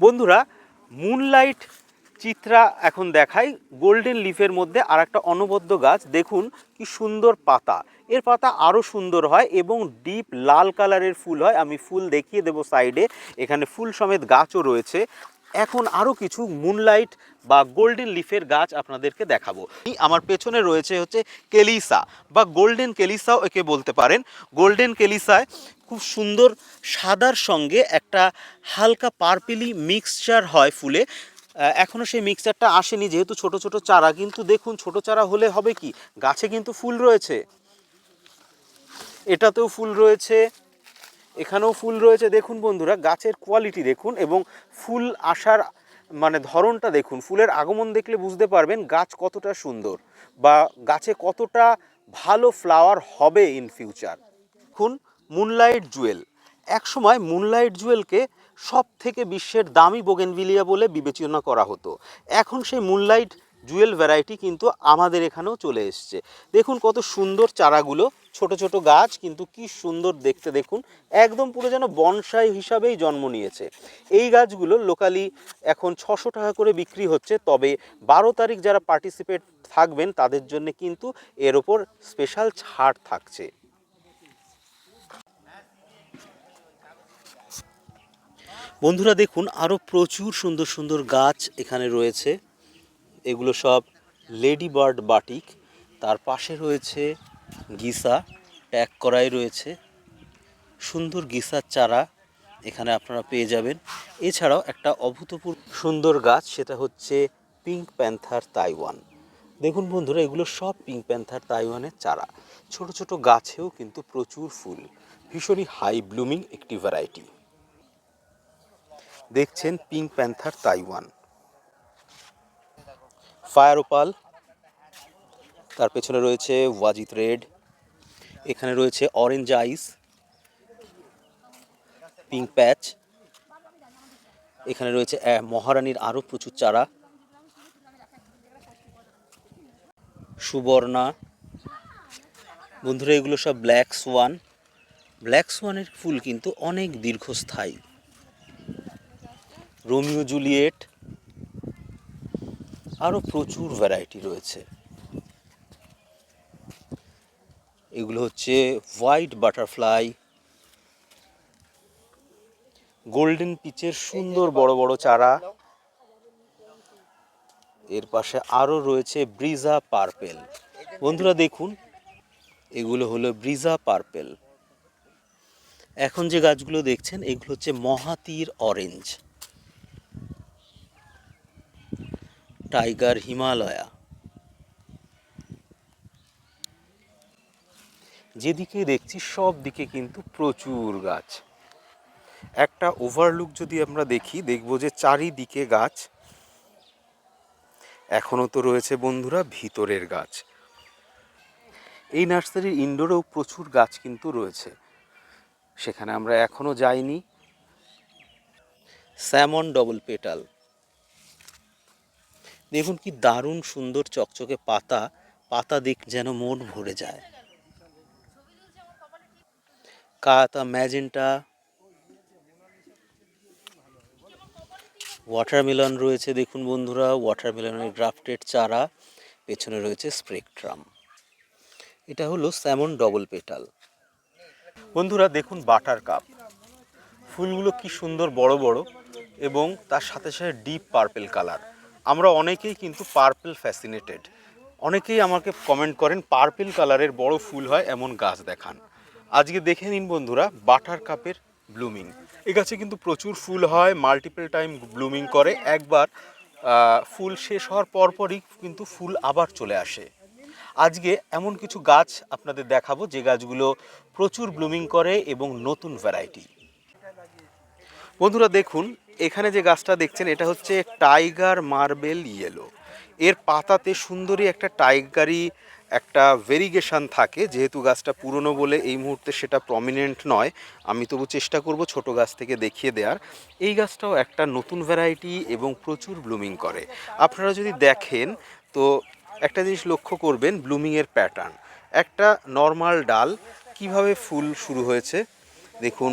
বন্ধুরা মুনলাইট চিত্রা এখন দেখাই গোল্ডেন লিফের মধ্যে আর একটা অনবদ্য গাছ। দেখুন কি সুন্দর পাতা। এর পাতা আরও সুন্দর হয় এবং ডিপ লাল কালারের ফুল হয়। আমি ফুল দেখিয়ে দেব সাইডে এখানে ফুল সমেত গাছও রয়েছে। এখন আরও কিছু মুনলাইট বা গোল্ডেন লিফের গাছ আপনাদেরকে দেখাবো। আমার পেছনে রয়েছে হচ্ছে কেলিসা বা গোল্ডেন কেলিসাও একে বলতে পারেন। গোল্ডেন কেলিসায় খুব সুন্দর সাদার সঙ্গে একটা হালকা পার্পেলি মিক্সচার হয় ফুলে। এখনও সেই মিক্সচারটা আসেনি, যেহেতু ছোট ছোট চারা। কিন্তু দেখুন, ছোট চারা হলে হবে কি? গাছে কিন্তু ফুল রয়েছে। এটাতেও ফুল রয়েছে। এখানেও ফুল রয়েছে, দেখুন বন্ধুরা, গাছের কোয়ালিটি দেখুন এবং ফুল আসার মানে ধরনটা দেখুন। ফুলের আগমন দেখলে বুঝতে পারবেন গাছ কতটা সুন্দর বা গাছে কতটা ভালো ফ্লাওয়ার হবে ইন ফিউচার দেখুন মুনলাইট জুয়েল একসময় মুনলাইট জুয়েলকে সব থেকে বিশ্বের দামি বোগেনভিলিয়া বলে বিবেচনা করা হতো। এখন সেই মুনলাইট জুয়েল ভ্যারাইটি কিন্তু আমাদের এখানেও চলে এসছে। দেখুন কত সুন্দর চারাগুলো, ছোট ছোট গাছ, কিন্তু কি সুন্দর দেখতে দেখুন, একদম পুরো যেন বনসাই হিসাবেই জন্ম নিয়েছে। এই গাছগুলো লোকালি এখন ছশো টাকা করে বিক্রি হচ্ছে, তবে বারো তারিখ যারা পার্টিসিপেট থাকবেন, তাদের জন্য কিন্তু এর ওপর স্পেশাল ছাড় থাকছে। বন্ধুরা দেখুন আরও প্রচুর সুন্দর সুন্দর গাছ এখানে রয়েছে। এগুলো সব লেডি বার্ড বাটিক। তার পাশে রয়েছে গিসা ট্যাগ করাই রয়েছে। সুন্দর গিসার চারা এখানে আপনারা পেয়ে যাবেন। এছাড়াও একটা অভূতপূর্ব সুন্দর গাছ, সেটা হচ্ছে পিঙ্ক প্যান্থার তাইওয়ান। দেখুন বন্ধুরা, এগুলো সব পিঙ্ক প্যান্থার তাইওয়ানের চারা। ছোট ছোট গাছেও কিন্তু প্রচুর ফুল। ভীষণই হাই ব্লুমিং একটি ভ্যারাইটি। দেখছেন pink panther Taiwan. Fire opal. তার পেছনে রয়েছে ওয়াজিত রেড। এখানে রয়েছে অরেঞ্জ আইস। পিঙ্ক প্যাচ। এখানে রয়েছে মহারানীর আরও প্রচুর চারা। সুবর্ণা। বন্ধুরা, এগুলো সব ব্ল্যাক সোয়ান। ব্ল্যাক সোয়ানের ফুল কিন্তু অনেক দীর্ঘস্থায়ী। Romeo Juliet. আরও প্রচুর ভ্যারাইটি রয়েছে। এগুলো হচ্ছে হোয়াইট বাটারফ্লাই গোল্ডেন পিচের সুন্দর বড় বড় চারা। এর পাশে আরও রয়েছে ব্রিজা পার্পেল বন্ধুরা দেখুন, এগুলো হলো ব্রিজা পার্পেল এখন যে গাছগুলো দেখছেন, এগুলো হচ্ছে মহাতীর অরেঞ্জ টাইগার হিমালয়া। যেদিকে দেখছি সব দিকে কিন্তু প্রচুর গাছ। একটা ওভারলুক যদি আমরা দেখি দেখব যে চারিদিকে গাছ। এখনও তো রয়েছে বন্ধুরা ভিতরের গাছ। এই নার্সারির ইনডোরেও প্রচুর গাছ কিন্তু রয়েছে। সেখানে আমরা এখনও যাইনি। Salmon double petal. দেখুন কি দারুণ সুন্দর চকচকে পাতা পাতা দিক যেন মন ভরে যায়। কাতা ম্যাজেন্টা ওয়াটারমেলন রয়েছে দেখুন বন্ধুরা ওয়াটারমেলনের গ্রাফটেড চারা, পেছনে রয়েছে স্প্রেকট্রাম এটা হলো স্যামন ডবল পেটাল বন্ধুরা দেখুন বাটার কাপ। ফুলগুলো কি সুন্দর বড় বড় এবং তার সাথে সাথে ডিপ পার্পেল কালার আমরা অনেকেই কিন্তু পার্পেল ফ্যাসিনেটেড অনেকেই আমাকে কমেন্ট করেন, পার্পেল কালারের বড় ফুল হয় এমন গাছ দেখান। আজকে দেখে নিন বন্ধুরা, বাটার কাপের ব্লুমিং। এ গাছে কিন্তু প্রচুর ফুল হয় মাল্টিপল টাইম ব্লুমিং করে। একবার ফুল শেষ হওয়ার পরপরই কিন্তু ফুল আবার চলে আসে। আজকে এমন কিছু গাছ আপনাদের দেখাবো, যে গাছগুলো প্রচুর ব্লুমিং করে এবং নতুন ভ্যারাইটি বন্ধুরা দেখুন এখানে যে গাছটা দেখছেন, এটা হচ্ছে টাইগার মার্বেল ইয়েলো। এর পাতাতে সুন্দরী একটা টাইগারি একটা ভেরিগেশন থাকে, যেহেতু গাছটা পুরনো বলে এই মুহূর্তে সেটা প্রমিনেন্ট নয়। আমি তবু চেষ্টা করব ছোট গাছ থেকে দেখিয়ে দেওয়ার এই গাছটাও একটা নতুন ভ্যারাইটি এবং প্রচুর ব্লুমিং করে। আপনারা যদি দেখেন, তো একটা জিনিস লক্ষ্য করবেন ব্লুমিংয়ের প্যাটার্ন একটা নর্মাল ডাল, কীভাবে ফুল শুরু হয়েছে? দেখুন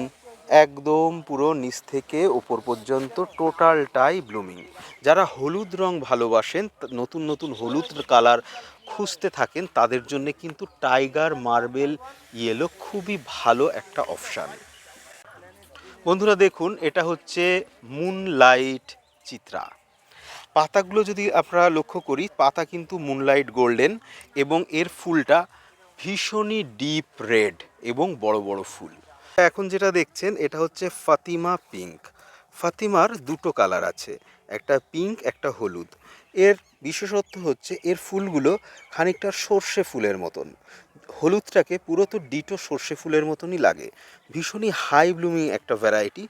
একদম পুরো নিচ থেকে ওপর পর্যন্ত টোটালটাই ব্লুমিং। যারা হলুদ রং ভালোবাসেন নতুন নতুন হলুদ কালার খুঁজতে থাকেন, তাদের জন্য কিন্তু টাইগার মার্বেল ইয়েলো খুবই ভালো একটা অপশান। বন্ধুরা দেখুন, এটা হচ্ছে মুনলাইট চিত্রা। পাতাগুলো যদি আপনারা লক্ষ্য করি, পাতা কিন্তু মুনলাইট গোল্ডেন এবং এর ফুলটা ভীষণই ডিপ রেড এবং বড় বড় ফুল। এখন যেটা দেখছেন, এটা হচ্ছে ফাতিমা পিঙ্ক ফাতিমার দুটো কালার আছে, একটা পিঙ্ক একটা হলুদ। এর বিশেষত্ব হচ্ছে, এর ফুলগুলো খানিকটা সর্ষে ফুলের মতন। হলুদটাকে পুরো তো ডিটো সর্ষে ফুলের মতনই লাগে। ভীষণই হাই ব্লুমিং একটা ভ্যারাইটি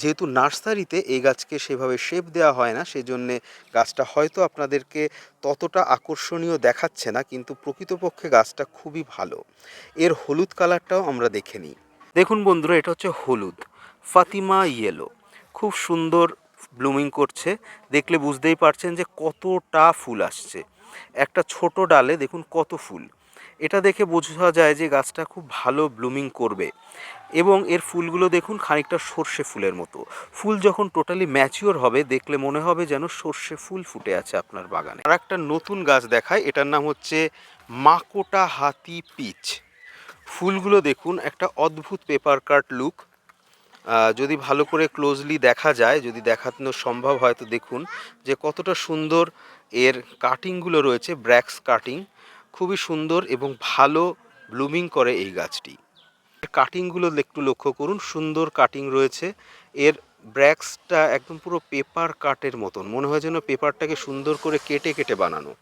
যেহেতু নার্সারিতে এই গাছকে সেভাবে শেপ দেওয়া হয় না, সেজন্যে গাছটা হয়তো আপনাদেরকে ততটা আকর্ষণীয় দেখাচ্ছে না, কিন্তু প্রকৃতপক্ষে গাছটা খুবই ভালো। এর হলুদ কালারটাও আমরা দেখে নিই। দেখুন বন্ধুরা, এটা হচ্ছে হলুদ, ফাতিমা ইয়েলো খুব সুন্দর ব্লুমিং করছে, দেখলে বুঝতেই পারছেন যে কতটা ফুল আসছে। একটা ছোট ডালে দেখুন কত ফুল। এটা দেখে বোঝা যায় যে গাছটা খুব ভালো ব্লুমিং করবে। এবং এর ফুলগুলো দেখুন খানিকটা সর্ষে ফুলের মতো। ফুল যখন টোটালি ম্যাচিওর হবে, দেখলে মনে হবে যেন সর্ষে ফুল ফুটে আছে আপনার বাগানে। আর একটা নতুন গাছ দেখায় এটার নাম হচ্ছে মাকোটা হাতি পিচ ফুলগুলো দেখুন, একটা অদ্ভুত পেপার কাট লুক যদি ভালো করে ক্লোজলি দেখা যায়, যদি দেখানো সম্ভব হয়, তো দেখুন যে কতটা সুন্দর এর কাটিংগুলো রয়েছে ব্র্যাক্স কাটিং খুবই সুন্দর এবং ভালো ব্লুমিং করে এই গাছটি। কাটিংগুলো একটু লক্ষ্য করুন, সুন্দর কাটিং রয়েছে। এর ব্র্যাক্সটা একদম পুরো পেপার কাটের মতন, মনে হয় যেন পেপারটাকে সুন্দর করে কেটে কেটে বানানো।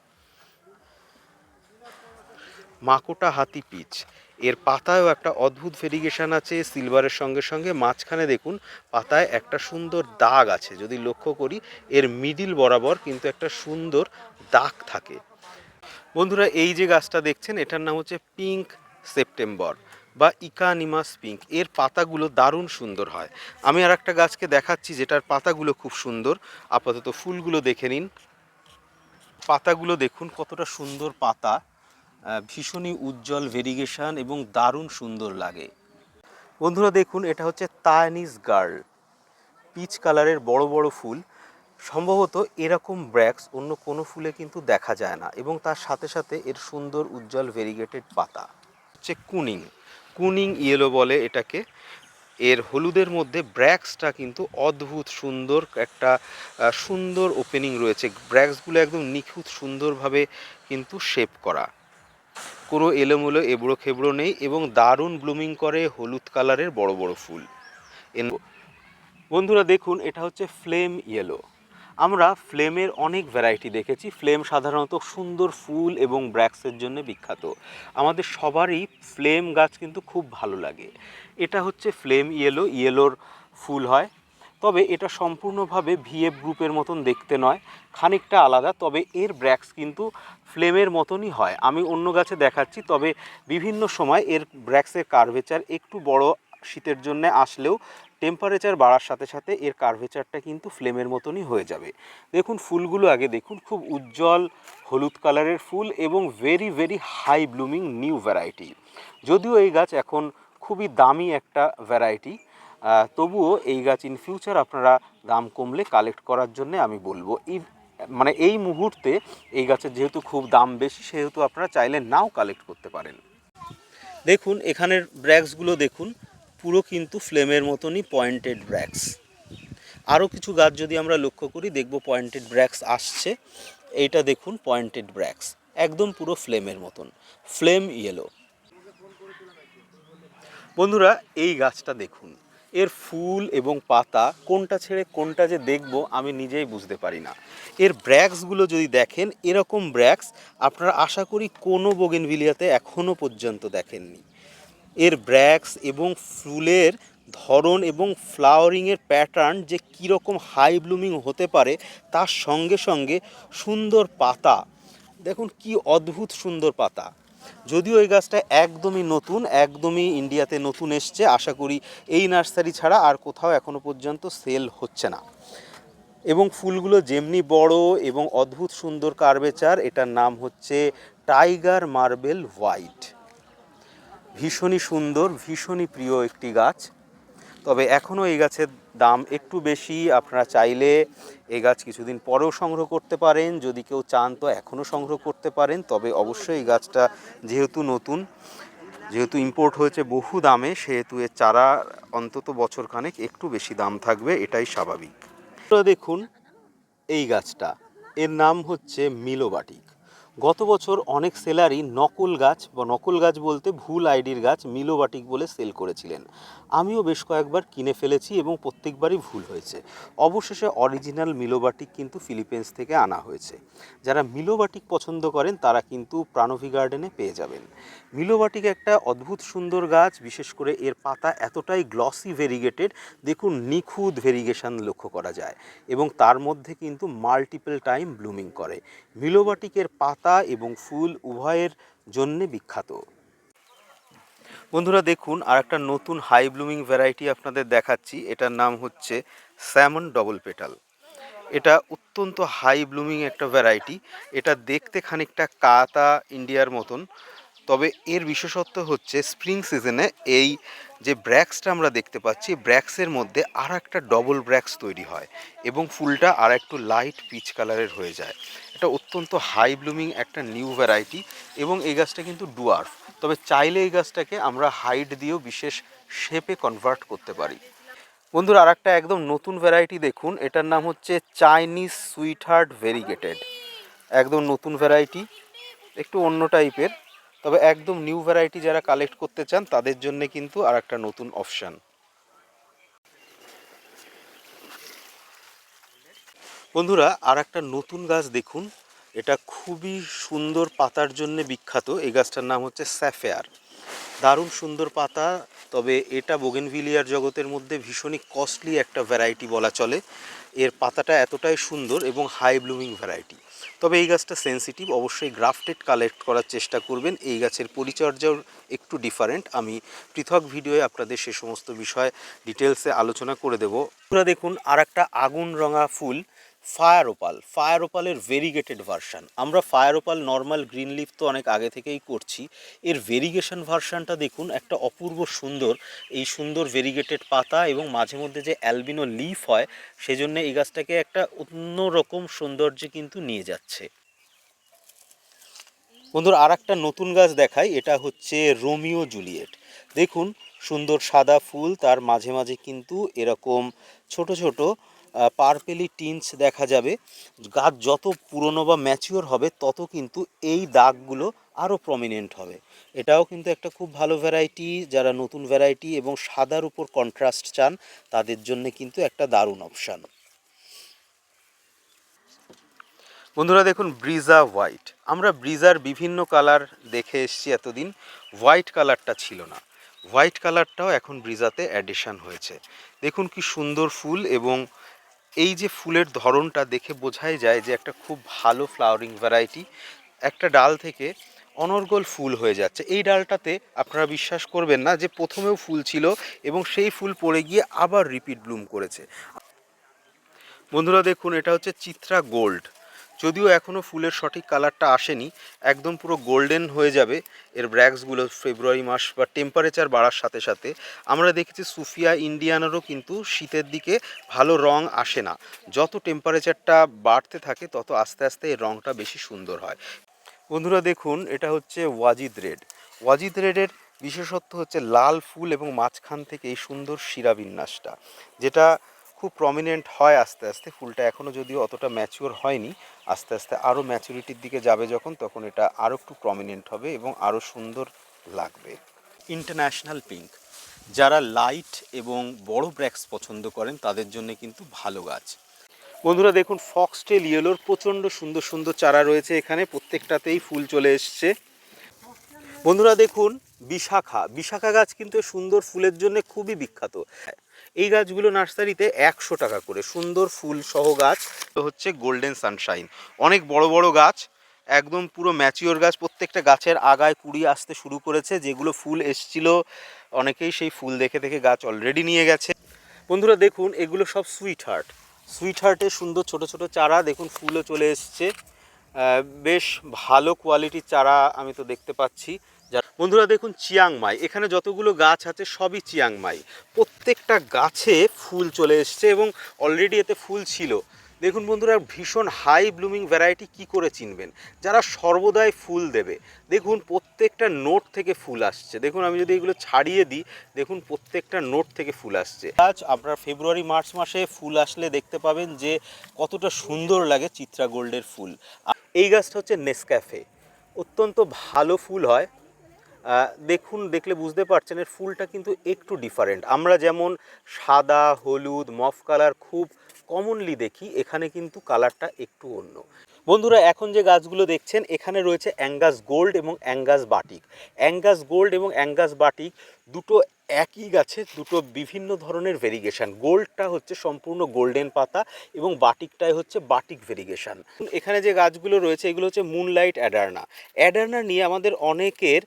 মাকোটা হাতি পিচ। এর পাতায়ও একটা অদ্ভুত ভেরিগেশন আছে, সিলভারের সঙ্গে সঙ্গে। মাঝখানে দেখুন, পাতায় একটা সুন্দর দাগ আছে। যদি লক্ষ্য করি, এর মিডিল বরাবর কিন্তু একটা সুন্দর দাগ থাকে। বন্ধুরা, এই যে গাছটা দেখছেন, এটার নাম হচ্ছে পিঙ্ক সেপ্টেম্বর বা ইকানিমাস পিঙ্ক। এর পাতাগুলো দারুণ সুন্দর হয়। আমি আর একটা গাছকে দেখাচ্ছি, যেটার পাতাগুলো খুব সুন্দর। আপাতত ফুলগুলো দেখে নিন। পাতাগুলো দেখুন, কতটা সুন্দর পাতা। ভীষণই উজ্জ্বল ভেরিগেশন এবং দারুণ সুন্দর লাগে। বন্ধুরা দেখুন, এটা হচ্ছে তায়ানিজ গার্ল পিচ কালারের বড় বড় ফুল। সম্ভবত এরকম ব্র্যাক্স অন্য কোনো ফুলে কিন্তু দেখা যায় না এবং তার সাথে সাথে এর সুন্দর উজ্জ্বল ভেরিগেটেড পাতা। হচ্ছে কুনিং। কুনিং ইয়েলো বলে এটাকে। এর হলুদের মধ্যে ব্র্যাক্সটা কিন্তু অদ্ভুত সুন্দর একটা সুন্দর ওপেনিং রয়েছে। ব্র্যাক্সগুলো একদম নিখুঁত সুন্দরভাবে কিন্তু শেপ করা। কোনো এলোমেলো এবড়ো খেবড়ো নেই এবং দারুণ ব্লুমিং করে হলুদ কালারের বড় বড় ফুল। বন্ধুরা দেখুন, এটা হচ্ছে ফ্লেম ইয়েলো। আমরা ফ্লেমের অনেক ভ্যারাইটি দেখেছি। ফ্লেম সাধারণত সুন্দর ফুল এবং ব্র্যাক্সের জন্য বিখ্যাত। আমাদের সবারই ফ্লেম গাছ কিন্তু খুব ভালো লাগে। এটা হচ্ছে ফ্লেম ইয়েলো। ইয়েলোর ফুল হয়। তবে এটা সম্পূর্ণভাবে ভিএফ গ্রুপের মতন দেখতে নয়, খানিকটা আলাদা, তবে এর ব্র্যাক্স কিন্তু ফ্লেমের মতনই হয়। আমি অন্য গাছে দেখাচ্ছি, তবে বিভিন্ন সময় এর ব্র্যাক্সের কার্ভেচার একটু বড় শীতের জন্য আসলেও টেম্পারেচার বাড়ার সাথে সাথে এর কার্ভেচারটা কিন্তু ফ্লেমের মতনই হয়ে যাবে। দেখুন ফুলগুলো আগে দেখুন, খুব উজ্জ্বল হলুদ কালারের ফুল এবং very very high blooming new variety যদিও এই গাছ এখন খুবই দামি একটা ভ্যারাইটি তবুও এই গাছ ইন ফিউচার আপনারা দাম কমলে কালেক্ট করার জন্য আমি বলব। এই মানে এই মুহূর্তে এই গাছের যেহেতু খুব দাম বেশি, সেহেতু আপনারা চাইলে নাও কালেক্ট করতে পারেন। দেখুন, এখানের ব্র্যাক্সগুলো দেখুন, পুরো কিন্তু ফ্লেমের মতনই পয়েন্টেড ব্র্যাক্স আরও কিছু গাছ যদি আমরা লক্ষ্য করি, দেখব পয়েন্টেড ব্র্যাক্স আসছে। এইটা দেখুন পয়েন্টেড ব্র্যাক্স একদম পুরো ফ্লেমের মতন। ফ্লেম ইয়েলো বন্ধুরা, এই গাছটা দেখুন। এর ফুল এবং পাতা কোনটা ছেড়ে কোনটা যে দেখব আমি নিজেই বুঝতে পারি না। এর ব্র্যাক্সগুলো যদি দেখেন, এরকম ব্র্যাক্স আপনারা আশা করি কোনো বোগেনভিলিয়াতে এখনও পর্যন্ত দেখেননি। এর ব্র্যাক্স এবং ফুলের ধরন এবং ফ্লাওয়ারিংয়ের প্যাটার্ন যে কীরকম হাই ব্লুমিং হতে পারে, তার সঙ্গে সঙ্গে সুন্দর পাতা। দেখুন কি অদ্ভুত সুন্দর পাতা। যদিও এই গাছটা একদমই নতুন, একদমই ইন্ডিয়াতে নতুন এসছে। আশা করি এই নার্সারি ছাড়া আর কোথাও এখনও পর্যন্ত সেল হচ্ছে না। এবং ফুলগুলো যেমনি বড় এবং অদ্ভুত সুন্দর কার্বেচার, এটার নাম হচ্ছে টাইগার মার্বেল হোয়াইট। ভীষণই সুন্দর, ভীষণই প্রিয় একটি গাছ। তবে এখনও এই গাছের দাম একটু বেশি, আপনারা চাইলে এই গাছ কিছুদিন পরেও সংগ্রহ করতে পারেন। যদি কেউ চান তো এখনও সংগ্রহ করতে পারেন, তবে অবশ্যই এই গাছটা যেহেতু নতুন, যেহেতু ইম্পোর্ট হয়েছে বহু দামে, সেহেতু এর চারা অন্তত বছরখানেক একটু বেশি দাম থাকবে, এটাই স্বাভাবিক। দেখুন এই গাছটা, এর নাম হচ্ছে মিলোবাটিক গত বছর অনেক সেলারই নকল গাছ বা নকল গাছ বলতে ভুল আইডির গাছ মিলোবাটিক বলে সেল করেছিলেন। আমিও বেশ কয়েকবার কিনে ফেলেছি এবং প্রত্যেকবারই ভুল হয়েছে। অবশেষে অরিজিনাল মিলোবাটিক কিন্তু ফিলিপিন্স থেকে আনা হয়েছে। যারা মিলোবাটিক পছন্দ করেন, তারা কিন্তু প্রাণভি গার্ডেনে পেয়ে যাবেন। মিলোবাটিক একটা অদ্ভুত সুন্দর গাছ, বিশেষ করে এর পাতা এতটাই গ্লসি ভেরিগেটেড, দেখুন নিখুঁত ভেরিগেশন লক্ষ্য করা যায় এবং তার মধ্যে কিন্তু মাল্টিপল টাইম ব্লুমিং করে। মিলোবাটিকের পাতা এবং ফুল উভয়ের জন্যে বিখ্যাত। বন্ধুরা দেখুন আর একটা নতুন হাই ব্লুমিং ভ্যারাইটি আপনাদের দেখাচ্ছি। এটার নাম হচ্ছে স্যামন ডবল পেটাল এটা অত্যন্ত হাই ব্লুমিং একটা ভ্যারাইটি এটা দেখতে খানিকটা কাতা ইন্ডিয়ার মতন। তবে এর বিশেষত্ব হচ্ছে স্প্রিং সিজনে এই যে ব্র্যাক্সটা আমরা দেখতে পাচ্ছি, ব্র্যাক্সের মধ্যে আর একটা ডবল ব্র্যাক্স তৈরি হয় এবং ফুলটা আর একটু লাইট পিচ কালারের হয়ে যায়। এটা অত্যন্ত হাই ব্লুমিং একটা নিউ ভ্যারাইটি এবং এই গাছটা কিন্তু ডুয়ার্ফ তবে চাইলে এই গাছটাকে আমরা হাইট দিয়েও বিশেষ শেপে কনভার্ট করতে পারি। বন্ধুরা আর একটা একদম নতুন ভ্যারাইটি দেখুন। এটার নাম হচ্ছে চাইনিজ সুইট হার্ট ভেরিগেটেড একদম নতুন ভ্যারাইটি একটু অন্য টাইপের তবে একদম নিউ ভ্যারাইটি যারা কালেক্ট করতে চান, তাদের জন্য কিন্তু আর একটা নতুন অপশান বন্ধুরা আর একটা নতুন গাছ দেখুন। এটা খুবই সুন্দর পাতার জন্য বিখ্যাত। এই গাছটার নাম হচ্ছে স্যাফেয়ার। দারুণ সুন্দর পাতা, তবে এটা বোগেনভিলিয়ার জগতের মধ্যে ভীষণই কস্টলি একটা ভ্যারাইটি বলা চলে। এর পাতাটা এতটাই সুন্দর এবং হাই ব্লুমিং ভ্যারাইটি। তবে এই গাছটা সেন্সিটিভ, অবশ্যই গ্রাফটেড কালেক্ট করার চেষ্টা করবেন। এই গাছের পরিচর্যাও একটু ডিফারেন্ট। আমি পৃথক ভিডিওয়ে আপনাদের সে সমস্ত বিষয় ডিটেলসে আলোচনা করে দেবো। দেখুন আর একটা আগুন রঙা ফুল। ফায়ার ওপাল ফায়ার ওপালের ভেরিগেটেড ভার্সান আমরা fire opal normal green leaf তো অনেক আগে থেকেই করছি। এর ভেরিগেশন ভার্সানটা দেখুন, একটা অপূর্ব সুন্দর, এই সুন্দর ভেরিগেটেড পাতা এবং মাঝে মধ্যে যে অ্যালবিনো লিফ হয়, সেজন্য এই গাছটাকে একটা অন্যরকম সৌন্দর্যে কিন্তু নিয়ে যাচ্ছে। বন্ধুরা আর একটা নতুন গাছ দেখাই, এটা হচ্ছে রোমিও জুলিয়েট দেখুন, সুন্দর সাদা ফুল, তার মাঝে মাঝে কিন্তু এরকম ছোট ছোট পার্পেলি টিন্স দেখা যাবে। গাছ যত পুরনো বা ম্যাচিওর হবে, তত কিন্তু এই দাগগুলো আরও প্রমিনেন্ট হবে। এটাও কিন্তু একটা খুব ভালো ভ্যারাইটি যারা নতুন ভ্যারাইটি এবং সাদার উপর কন্ট্রাস্ট চান, তাদের জন্য কিন্তু একটা দারুণ অপশান বন্ধুরা দেখুন ব্রিজা হোয়াইট আমরা ব্রিজার বিভিন্ন কালার দেখে এসেছি এতদিন। হোয়াইট কালারটা ছিল না। হোয়াইট কালারটাও এখন ব্রিজাতে অ্যাডিশন হয়েছে। দেখুন কি সুন্দর ফুল এবং এই যে ফুলের ধরনটা দেখে বোঝাই যায় যে একটা খুব ভালো ফ্লাওয়ারিং ভ্যারাইটি একটা ডাল থেকে অনর্গল ফুল হয়ে যাচ্ছে। এই ডালটাতে আপনারা বিশ্বাস করবেন না যে প্রথমেও ফুল ছিল এবং সেই ফুল পড়ে গিয়ে আবার রিপিট ব্লুম করেছে। বন্ধুরা দেখুন, এটা হচ্ছে চিত্রা গোল্ড যদিও এখনও ফুলের সঠিক কালারটা আসেনি, একদম পুরো গোল্ডেন হয়ে যাবে এর ব্র্যাক্সগুলো ফেব্রুয়ারি মাস বা টেম্পারেচার বাড়ার সাথে সাথে। আমরা দেখেছি সুফিয়া ইন্ডিয়ানেরও কিন্তু শীতের দিকে ভালো রং আসে না। যত টেম্পারেচারটা বাড়তে থাকে, তত আস্তে আস্তে এর রংটা বেশি সুন্দর হয়। বন্ধুরা দেখুন, এটা হচ্ছে ওয়াজিদ রেড। ওয়াজিদ রেডের বিশেষত্ব হচ্ছে লাল ফুল এবং মাঝখান থেকে এই সুন্দর শিরা বিন্যাসটা, যেটা খুব প্রমিনেন্ট হয় আস্তে আস্তে। ফুলটা এখনও যদিও অতটা ম্যাচিওর হয়নি, আস্তে আস্তে আরও ম্যাচুরিটির দিকে যাবে যখন, তখন এটা আরও একটু প্রমিনেন্ট হবে এবং আরও সুন্দর লাগবে। ইন্টারন্যাশনাল পিঙ্ক যারা লাইট এবং বড় ব্র্যাক্স পছন্দ করেন, তাদের জন্য কিন্তু ভালো গাছ। বন্ধুরা দেখুন ফক্সটেল ইয়েলোর প্রচণ্ড সুন্দর সুন্দর চারা রয়েছে এখানে, প্রত্যেকটাতেই ফুল চলে এসছে। বন্ধুরা দেখুন, বিশাখা। বিশাখা গাছ কিন্তু সুন্দর ফুলের জন্য খুবই বিখ্যাত। এই গাছগুলো নার্সারিতে একশো টাকা করে। সুন্দর ফুল সহ গাছ হচ্ছে গোল্ডেন সানশাইন অনেক বড় বড় গাছ, একদম পুরো ম্যাচিওর গাছ। প্রত্যেকটা গাছের আগায় কুড়ি আসতে শুরু করেছে, যেগুলো ফুল এসছিল, অনেকেই সেই ফুল দেখে দেখে গাছ অলরেডি নিয়ে গেছে। বন্ধুরা দেখুন, এগুলো সব সুইট হার্ট সুইট হার্টের সুন্দর ছোট ছোট চারা, দেখুন ফুলও চলে এসছে। বেশ ভালো কোয়ালিটির চারা আমি তো দেখতে পাচ্ছি। বন্ধুরা দেখুন, চিয়াংমাই। এখানে যতগুলো গাছ আছে, সবই চিয়াংমাই। প্রত্যেকটা গাছে ফুল চলে এসছে এবং অলরেডি এতে ফুল ছিল। দেখুন বন্ধুরা, ভীষণ হাই ব্লুমিং ভ্যারাইটি কি করে চিনবেন? যারা সর্বদাই ফুল দেবে, দেখুন প্রত্যেকটা নোট থেকে ফুল আসছে। দেখুন, আমি যদি এগুলো ছাড়িয়ে দিই, দেখুন প্রত্যেকটা নোট থেকে ফুল আসছে। আজ আপনার ফেব্রুয়ারি মার্চ মাসে ফুল আসলে দেখতে পাবেন যে কতটা সুন্দর লাগে চিত্রা গোল্ডের ফুল। এই গাছটা হচ্ছে নেসক্যাফে অত্যন্ত ভালো ফুল হয়। দেখুন, দেখলে বুঝতে পারছেন এর ফুলটা কিন্তু একটু ডিফারেন্ট আমরা যেমন সাদা, হলুদ, মফ কালার খুব কমনলি দেখি, এখানে কিন্তু কালারটা একটু অন্য। বন্ধুরা, এখন যে গাছগুলো দেখছেন, এখানে রয়েছে অ্যাঙ্গাস গোল্ড এবং অ্যাঙ্গাস বাটিক। অ্যাঙ্গাস গোল্ড এবং অ্যাঙ্গাস বাটিক দুটো একই গাছে, দুটো বিভিন্ন ধরনের ভেরিগেশন গোল্ডটা হচ্ছে সম্পূর্ণ গোল্ডেন পাতা এবং বাটিকটাই হচ্ছে বাটিক ভেরিগেশন এখানে যে গাছগুলো রয়েছে, এগুলো হচ্ছে মুনলাইট অ্যাডার্না অ্যাডার্না নিয়ে আমাদের অনেকের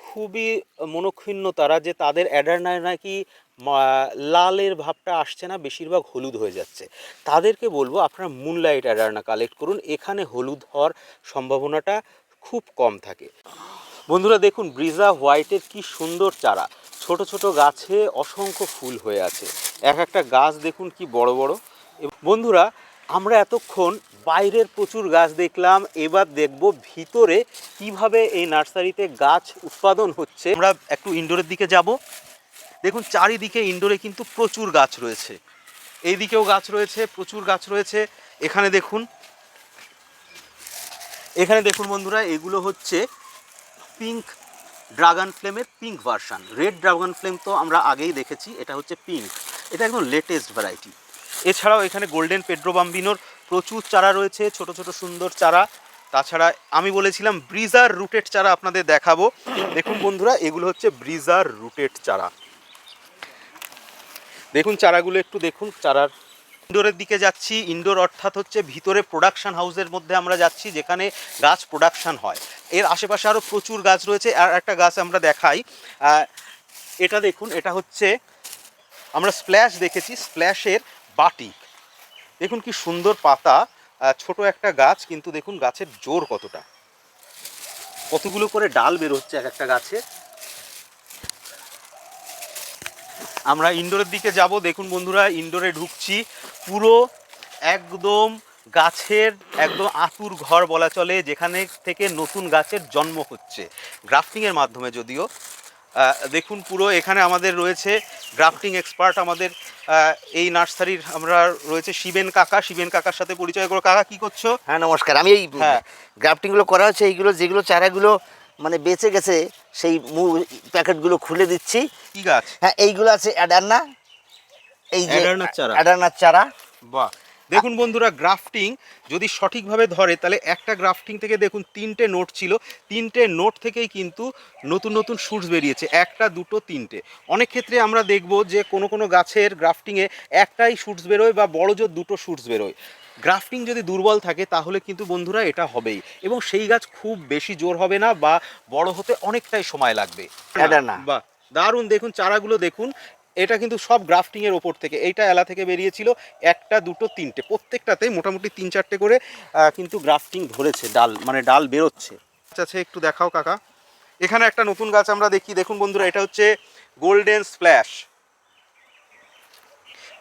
খুবই মনক্ষুণ্ণ তারা যে তাদের অ্যাডার্নায় নাকি লালের ভাবটা আসছে না, বেশিরভাগ হলুদ হয়ে যাচ্ছে। তাদেরকে বলব আপনারা মুনলাইট অ্যাডার্না কালেক্ট করুন, এখানে হলুদ হওয়ার সম্ভাবনাটা খুব কম থাকে। বন্ধুরা দেখুন ব্রিজা হোয়াইটের কি সুন্দর চারা। ছোট ছোট গাছে অসংখ্য ফুল হয়ে আছে। এক একটা গাছ দেখুন কি বড় বড়। বন্ধুরা আমরা এতক্ষণ বাইরের প্রচুর গাছ দেখলাম, এবার দেখব ভিতরে কীভাবে এই নার্সারিতে গাছ উৎপাদন হচ্ছে। আমরা একটু ইনডোরের দিকে যাব। দেখুন, চারিদিকে ইনডোরে কিন্তু প্রচুর গাছ রয়েছে। এই দিকেও গাছ রয়েছে, প্রচুর গাছ রয়েছে। এখানে দেখুন এখানে দেখুন বন্ধুরা, এগুলো হচ্ছে pink dragon ফ্লেমের pink version red dragon flame তো আমরা আগেই দেখেছি, এটা হচ্ছে পিঙ্ক এটা একদম লেটেস্ট ভ্যারাইটি এছাড়াও এখানে গোল্ডেন পেড্রো বাম্বিনোর প্রচুর চারা রয়েছে, ছোট ছোট, সুন্দর চারা। তাছাড়া আমি বলেছিলাম ব্রিজার রুটেড চারা আপনাদের দেখাবো। দেখুন বন্ধুরা, এগুলো হচ্ছে ব্রিজার রুটেড চারা। দেখুন চারাগুলো একটু দেখুন, চারার ইনডোরের দিকে যাচ্ছি। ইনডোর অর্থাৎ হচ্ছে ভিতরে প্রোডাকশান হাউসের মধ্যে আমরা যাচ্ছি, যেখানে গাছ প্রোডাকশান হয়। এর আশেপাশে আরও প্রচুর গাছ রয়েছে, আর একটা গাছ আমরা দেখাই। এটা দেখুন, এটা হচ্ছে, আমরা স্প্ল্যাশ দেখেছি। স্প্ল্যাশের বাটিক দেখুন কি সুন্দর পাতা ছোট একটা গাছ, কিন্তু দেখুন গাছের জোর কতটা। কতগুলো করে ডাল বেরোচ্ছে এক একটা গাছে। আমরা ইনডোরের দিকে যাব। দেখুন বন্ধুরা, ইনডোরে ঢুকছি। পুরো একদম গাছের একদম আতুর ঘর বলা চলে, যেখানে থেকে নতুন গাছের জন্ম হচ্ছে। গ্রাফটিংয়ের মাধ্যমে যদিও। দেখুন পুরো এখানে আমাদের রয়েছে গ্রাফটিং এক্সপার্ট আমাদের এই নার্সারির আমরা রয়েছে শিবেন কাকা। শিবেন কাকার সাথে পরিচয় করো কাকা কি করছ? হ্যাঁ নমস্কার। আমি এই হ্যাঁ। গ্রাফটিংগুলো করা হচ্ছে এইগুলো যেগুলো চারাগুলো মানে বেঁচে গেছে সেই মু প্যাকেটগুলো খুলে দিচ্ছি। কি গাছ? হ্যাঁ এইগুলো আছে অ্যাডান্না। এই যে অ্যাডার্নার চারা। অ্যাডান্নার চারা। বাহ। দেখুন বন্ধুরা গ্রাফটিং যদি সঠিকভাবে ধরে তাহলে একটা গ্রাফটিং থেকে দেখুন তিনটে নোট ছিল। তিনটে নোট থেকেই কিন্তু নতুন নতুন শুটস বেরিয়েছে একটা দুটো তিনটে। অনেক ক্ষেত্রে আমরা দেখব যে কোনো কোনো গাছের গ্রাফটিংয়ে একটাই শুটস বেরোয় বা বড় জোর দুটো শুটস বেরোয়। গ্রাফটিং যদি দুর্বল থাকে তাহলে কিন্তু বন্ধুরা এটা হবেই। এবং সেই গাছ খুব বেশি জোর হবে না বা বড় হতে অনেকটাই সময় লাগবে। বাহ দারুণ। দেখুন চারাগুলো দেখুন এটা কিন্তু সব গ্রাফটিং এর ওপর থেকে, এইটা এলা থেকে বেরিয়েছিল, একটা, দুটো, তিনটে প্রত্যেকটাতে মোটামুটি তিন, চারটে করে কিন্তু গ্রাফটিং ধরেছে, ডাল মানে ডাল বেরোচ্ছে। আচ্ছা একটু দেখাও কাকা। এখানে একটা নতুন গাছ আমরা দেখি, দেখুন বন্ধুরা, এটা হচ্ছে গোল্ডেন স্প্ল্যাশ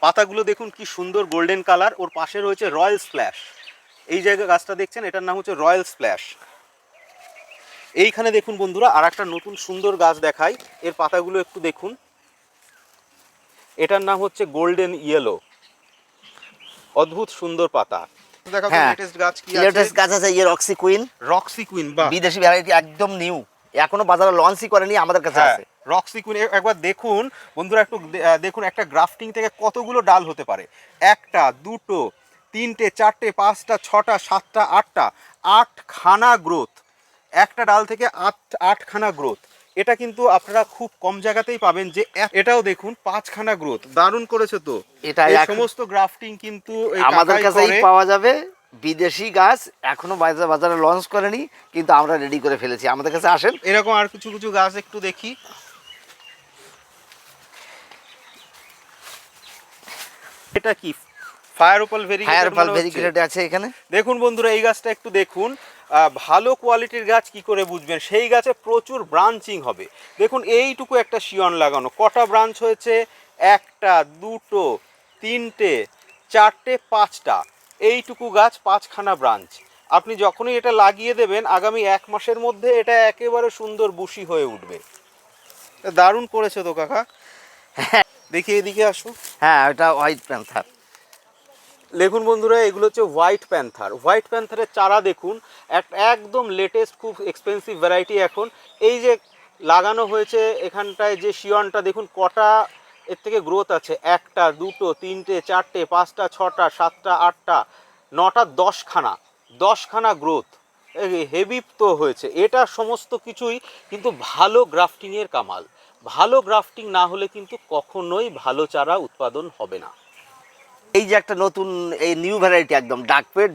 পাতাগুলো দেখুন কি সুন্দর গোল্ডেন কালার ওর পাশে রয়েছে রয়্যাল স্প্ল্যাশ এই জায়গায় গাছটা দেখছেন, এটার নাম হচ্ছে রয়্যাল স্প্ল্যাশ এইখানে দেখুন বন্ধুরা আর একটা নতুন সুন্দর গাছ দেখাই, এর পাতাগুলো একটু দেখুন। এটার নাম হচ্ছে গোল্ডেন ইয়েলো অদ্ভুত সুন্দর পাতা। দেখা হ্যাঁ। লেটেস্ট গাছ লেটেস্ট গাছ আছে ইয়ে রক্সি কুইন রক্সি কুইন বা বিদেশি ভ্যারাইটি একদম নিউ এখনও বাজারে লঞ্চই করেনি আমাদের কাছে হ্যাঁ আছে। রক্সি কুইন একবার দেখুন বন্ধুরা একটু দেখুন একটা গ্রাফটিং থেকে কতগুলো ডাল হতে পারে। একটা দুটো তিনটে চারটে পাঁচটা ছটা সাতটা আটটা আটখানা গ্রোথ একটা ডাল থেকে আট আটখানা গ্রোথ এটা কিন্তু আপনারা খুব কম জায়গাতেই পাবেন যে এটাও দেখুন পাঁচখানা গ্রোথ। দারুণ করেছে তো। এটা সমস্ত গ্রাফটিং কিন্তু আমাদের কাছেই পাওয়া যাবে। বিদেশি গাছ এখনও বাজারে বাজারে লঞ্চ করেনি কিন্তু আমরা রেডি করে ফেলেছি। আমাদের কাছে আসেন। এরকম আর কিছু কিছু গাছ একটু দেখি। এটা কি? Fire opal very fire opal variegated আছে এখানে। দেখুন বন্ধুরা এই গাছটা একটু দেখুন। ভালো কোয়ালিটির গাছ কি করে বুঝবেন? সেই গাছে প্রচুর ব্রাঞ্চিং হবে। দেখুন এইটুকু একটা শিয়ন লাগানো। কটা ব্রাঞ্চ হয়েছে? একটা দুটো তিনটে চারটে পাঁচটা। এইটুকু গাছ পাঁচখানা ব্রাঞ্চ। আপনি যখনই এটা লাগিয়ে দেবেন আগামী এক মাসের মধ্যে এটা একেবারে সুন্দর বুশি হয়ে উঠবে। দারুণ করেছে তো কাকা। হ্যাঁ দেখি এদিকে আসো। হ্যাঁ ওটা হোয়াইট প্যান্থার দেখুন বন্ধুরা, এগুলো হচ্ছে হোয়াইট প্যান্থার। হোয়াইট প্যান্থারের চারা দেখুন, এক, একদম লেটেস্ট খুব এক্সপেন্সিভ ভ্যারাইটি এখন। এই যে লাগানো হয়েছে এখানটায় যে শিয়নটা, দেখুন কটা এর থেকে গ্রোথ আছে। একটা, দুটো, তিনটে, চারটে, পাঁচটা, ছটা, সাতটা, আটটা, নটা, দশখানা দশখানা গ্রোথ হেভি তো হয়েছে। এটা সমস্ত কিছুই কিন্তু ভালো গ্রাফটিংয়ের কামাল। ভালো গ্রাফটিং না হলে কিন্তু কখনোই ভালো চারা উৎপাদন হবে না। এই যে একটা নতুন এই নিউ ভ্যারাইটি একদম ডাক পেড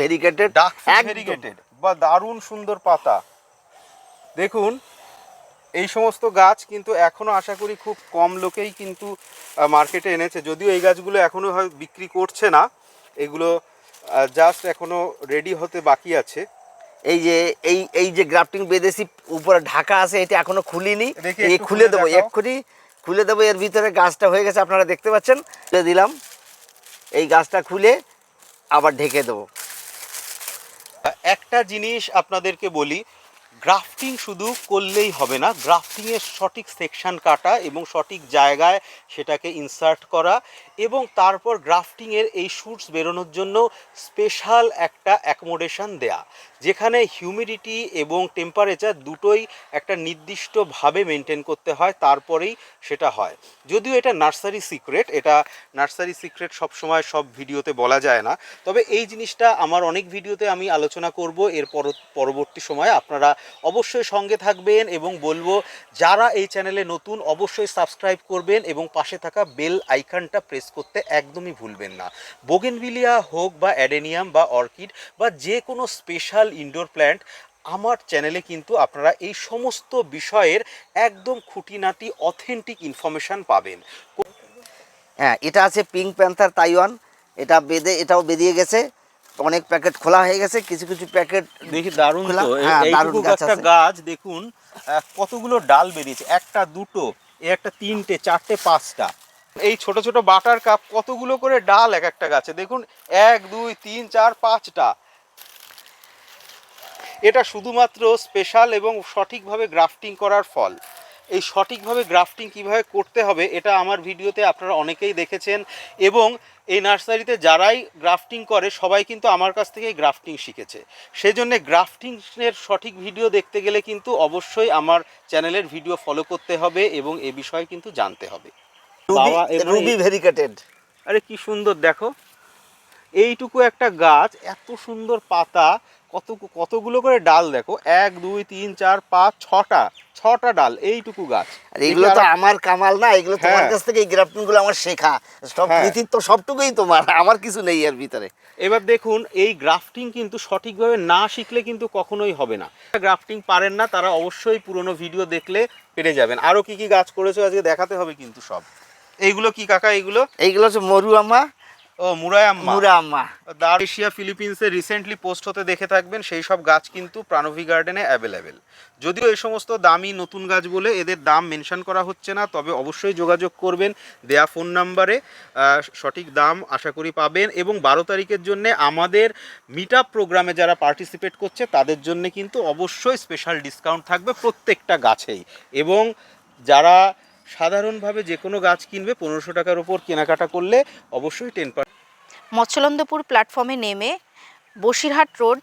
ভেরিকেটেড ডাক ভেরিগেটেড বা দারুণ সুন্দর পাতা। দেখুন এই সমস্ত গাছ কিন্তু এখনও আশা করি খুব কম লোকেই কিন্তু মার্কেটে এনেছে। যদিও এই গাছগুলো এখনও হয় বিক্রি করছে না এগুলো জাস্ট এখনও রেডি হতে বাকি আছে। এই যে এই এই যে গ্রাফটিং বেদেশি উপরে ঢাকা আছে এটা এখনও খুলিনি। খুলে দেবো এক্ষুনি খুলে দেবো এর ভিতরে গাছটা হয়ে গেছে আপনারা দেখতে পাচ্ছেন। দিলাম। এই গাছটা খুলে আবার ঢেকে দেবো। একটা জিনিস আপনাদেরকে বলি, গ্রাফটিং শুধু করলেই হবে না, গ্রাফটিংয়ের সঠিক সেকশন কাটা এবং সঠিক জায়গায় সেটাকে ইনসার্ট করা এবং তারপর গ্রাফটিংয়ের এই শুটস বেরোনোর জন্য স্পেশাল একটা অ্যাকোমোডেশন দেয়া, যেখানে হিউমিডিটি এবং টেম্পারেচার দুটোই একটা নির্দিষ্টভাবে মেনটেন করতে হয়, তারপরেই সেটা হয়। যদিও এটা নার্সারি সিক্রেট এটা নার্সারি সিক্রেট সবসময় সব ভিডিওতে বলা যায় না, তবে এই জিনিসটা আমার অনেক ভিডিওতে আমি আলোচনা করব, এর পরবর্তী সময়ে আপনারা অবশ্যই সঙ্গে থাকবেন এবং বলব, যারা এই চ্যানেলে নতুন অবশ্যই সাবস্ক্রাইব করবেন এবং পাশে থাকা বেল আইকনটা প্রেস করতে একদমই ভুলবেন না। বোগেনভিলিয়া হোক বা অ্যাডেনিয়াম বা অর্কিড বা যে কোনো স্পেশাল ইনডোর প্ল্যান্ট আমার চ্যানেলে কিন্তু আপনারা এই সমস্ত বিষয়ের একদম খুঁটিনাটি অথেন্টিক ইনফরমেশন পাবেন। হ্যাঁ এটা আছে পিঙ্ক প্যান্থার তাইওয়ান। এটা বেঁধে এটাও বেরিয়ে গেছে। অনেক প্যাকেট খোলা হয়ে গেছে কিছু কিছু প্যাকেট দেখি দারুণ তো। হ্যাঁ, এইটুকু গাছ একটা গাছ দেখুন আহ, কতগুলো ডাল বেরিয়েছে। একটা দুটো এ একটা তিনটে চারটে পাঁচটা। এই ছোট ছোট বাটার কাপ কতগুলো করে ডাল এক একটা গাছে? দেখুন, এক, দুই, তিন, চার, পাঁচটা। এটা শুধুমাত্র স্পেশাল এবং সঠিকভাবে গ্রাফটিং করার ফল। এই সঠিকভাবে গ্রাফটিং কীভাবে করতে হবে, এটা আমার ভিডিওতে আপনারা অনেকেই দেখেছেন এবং এই নার্সারিতে যারাই গ্রাফটিং করে, সবাই কিন্তু আমার কাছ থেকেই গ্রাফটিং শিখেছে। সেজন্য গ্রাফটিংয়ের সঠিক ভিডিও দেখতে গেলে কিন্তু অবশ্যই আমার চ্যানেলের ভিডিও ফলো করতে হবে এবং এ বিষয়ে কিন্তু জানতে হবে। বাবা, রুবি ভেরিকেটেড আরে কি সুন্দর দেখো। এইটুকু একটা গাছ এত সুন্দর পাতা কত কতগুলো করে ডাল দেখো। এক দুই তিন চার পাঁচ ছটা ছটা ডাল এইটুকু গাছ। আর এগুলো তো আমার কামাল না এগুলো তোমার হ্যাঁ। কাছ থেকে এই গ্রাফটিংগুলো আমার শেখা। সব হ্যাঁ। কৃতিত্ব সবটুকুই তোমার আমার কিছু নেই এর ভিতরে। এবার দেখুন এই গ্রাফটিং কিন্তু সঠিকভাবে না শিখলে কিন্তু কখনোই হবে না। গ্রাফটিং পারেন না তারা অবশ্যই পুরনো ভিডিও দেখলে পেরে যাবেন। আরও কি কি গাছ করেছ আজকে দেখাতে হবে কিন্তু সব। এইগুলো কি কাকা এইগুলো? এইগুলো হচ্ছে মরুয়ামা ও মুরায়াম্মা মুরাম্মা দ্য এশিয়া ফিলিপিন্সে রিসেন্টলি পোস্ট হতে দেখে থাকবেন সেই সব গাছ কিন্তু প্রাণভী গার্ডেনে অ্যাভেলেবেল যদিও এই সমস্ত দামি নতুন গাছ বলে এদের দাম মেনশন করা হচ্ছে না তবে অবশ্যই যোগাযোগ করবেন দেয়া ফোন নাম্বারে সঠিক দাম আশা করি পাবেন। এবং বারো তারিখের জন্য আমাদের মিট আপ প্রোগ্রামে যারা পার্টিসিপেট করছে তাদের জন্য কিন্তু অবশ্যই স্পেশাল ডিসকাউন্ট থাকবে প্রত্যেকটা গাছেই। এবং যারা সাধারণভাবে যে কোনো গাছ কিনবে পনেরোশো টাকার উপর কেনাকাটা করলে অবশ্যই টেন মৎস্যলন্দপুর প্ল্যাটফর্মে নেমে বসিরহাট রোড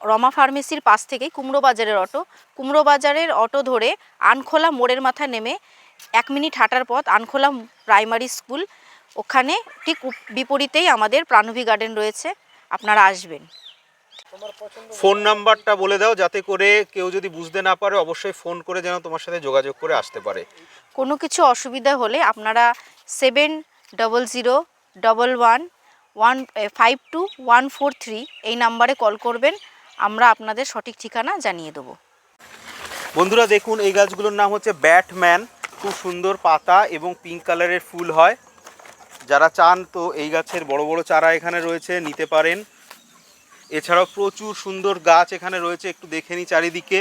রমা ফার্মেসির পাশ থেকেই কুমড়ো বাজারের অটো। কুমড়ো বাজারের অটো ধরে আনখোলা মোড়ের মাথা নেমে এক মিনিট হাঁটার পথ আনখোলা প্রাইমারি স্কুল। ওখানে ঠিক বিপরীতেই আমাদের প্রাণবী গার্ডেন রয়েছে। আপনারা আসবেন। ফোন নাম্বারটা বলে দাও যাতে করে কেউ যদি বুঝতে না পারে অবশ্যই ফোন করে যেন তোমার সাথে যোগাযোগ করে আসতে পারে। কোনো কিছু অসুবিধা হলে আপনারা seven double zero double one one five two one four three এই নাম্বারে কল করবেন, আমরা আপনাদের সঠিক ঠিকানা জানিয়ে দেবো। বন্ধুরা দেখুন, এই গাছগুলোর নাম হচ্ছে ব্যাটম্যান। খুব সুন্দর পাতা এবং পিঙ্ক কালারের ফুল হয়। যারা চান তো এই গাছের বড় বড় চারা এখানে রয়েছে, নিতে পারেন। এছাড়াও প্রচুর সুন্দর গাছ এখানে রয়েছে একটু দেখে নিই চারিদিকে।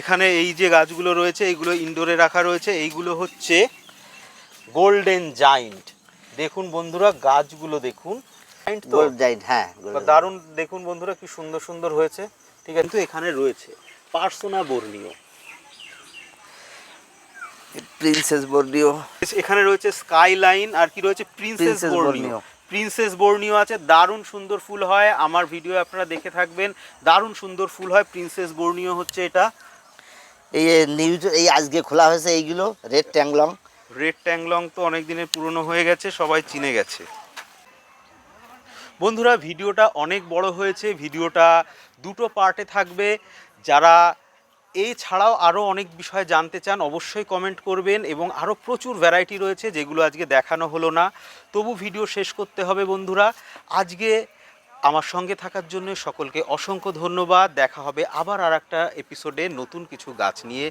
এখানে এই যে গাছগুলো রয়েছে এইগুলো ইনডোরে রাখা রয়েছে। এইগুলো হচ্ছে গোল্ডেন জাইন্ট দেখুন বন্ধুরা গাছগুলো দেখুন। হ্যাঁ দারুণ দেখুন বন্ধুরা কি সুন্দর সুন্দর হয়েছে। ঠিক আছে কিন্তু এখানে রয়েছে পার্সোনা বর্ণীয় প্রিন্সেস বর্ডিও এখানে রয়েছে স্কাই লাইন আর কি রয়েছে? প্রিন্সেস বর্ণীয় বর্ণীয়। প্রিন্সেস বর্ণীয় আছে দারুণ সুন্দর ফুল হয় আমার ভিডিও আপনারা দেখে থাকবেন দারুণ সুন্দর ফুল হয় প্রিন্সেস বর্ণীয় হচ্ছে এটা। এই নিউজ এই আজকে খোলা হয়েছে এইগুলো রেড ট্যাংলং রেড ট্যাংলং তো অনেক দিনের পুরনো হয়ে গেছে সবাই চিনে গেছে। বন্ধুরা ভিডিওটা অনেক বড় হয়েছে ভিডিওটা দুটো পার্টে থাকবে। যারা এই ছাড়াও আরও অনেক বিষয় জানতে চান, অবশ্যই কমেন্ট করবেন এবং আরও প্রচুর ভ্যারাইটি রয়েছে যেগুলো আজকে দেখানো হলো না। তবু ভিডিও শেষ করতে হবে বন্ধুরা। আজকে আমার সঙ্গে থাকার জন্য সকলকে অসংখ্য ধন্যবাদ। দেখা হবে আবার আর একটা এপিসোডে নতুন কিছু গাছ নিয়ে।